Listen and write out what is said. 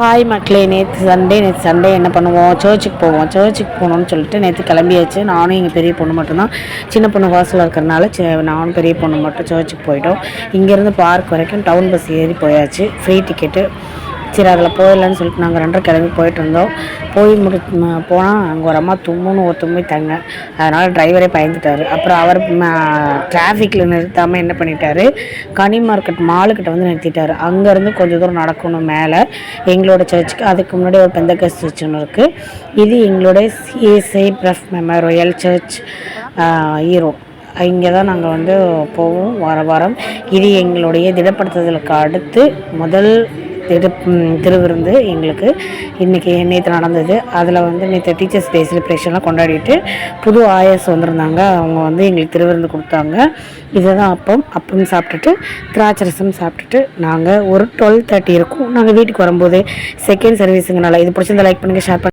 Hi மக்களே நேற்று Sunday நேற்று சண்டே என்ன பண்ணுவோம்? சர்ச்சுக்கு போவோம். சர்ச்சுக்கு போகணும்னு சொல்லிட்டு நேற்று கிளம்பியாச்சு. நானும் எங்கள் பெரிய பொண்ணு மட்டும்தான். சின்ன பொண்ணு ஹாஸ்டலில் இருக்கிறனால சி- நானும் பெரிய பொண்ணு மட்டும் சர்ச்சுக்கு போயிட்டோம். இங்கேருந்து பார்க் வரைக்கும் டவுன் பஸ் ஏறி போயாச்சு. ஃப்ரீ டிக்கெட்டு சரி அதில் போயிடலான்னு சொல்லிட்டு நாங்கள் ரெண்டரை கிளம்பி போயிட்டு இருந்தோம். போய் முடி போனால் அங்கே ஒரு அம்மா தும்முன்னு ஒரு தும்பிட்டாங்க அதனால் டிரைவரே பயந்துட்டார். அப்புறம் அவர் டிராஃபிக்கில் நிறுத்தாமல் என்ன பண்ணிட்டாரு? கனி மார்க்கெட் மாலுக்கிட்ட வந்து நிறுத்திட்டார். அங்கேருந்து கொஞ்சம் தூரம் நடக்கணும் மேலே. எங்களோட சர்ச்சுக்கு அதுக்கு முன்னாடி ஒரு பெந்தகஸ் சர்ச் ஒன்று இருக்குது இது எங்களுடைய சிஎஸ்ஐ பிரஃப் மெமோரியல் சர்ச் ஈரோ இங்கே தான் நாங்கள் வந்து போவோம் வார வாரம். இது எங்களுடைய திடப்படுத்துதலுக்கு அடுத்து முதல் திரு திருவிருந்து எங்களுக்கு இன்றைக்கி நேற்று நடந்தது. அதில் வந்து நேற்று டீச்சர்ஸ் டே செலிப்ரேஷன்லாம் கொண்டாடிட்டு புது ஆயர்ஸ் வந்திருந்தாங்க. அவங்க வந்து எங்களுக்கு திருவிருந்து கொடுத்தாங்க. இதை தான் அப்பம். அப்பம் சாப்பிட்டுட்டு திராட்சை ரசம் சாப்பிட்டுட்டு நாங்கள் ஒரு டுவெல் தேர்ட்டி இருக்கும் நாங்கள் வீட்டுக்கு வரும்போது செகண்ட் சர்வீஸுங்கனால இது பிடிச்சிருந்தா லைக் பண்ணுங்கள் ஷேர் பண்ணுங்கள்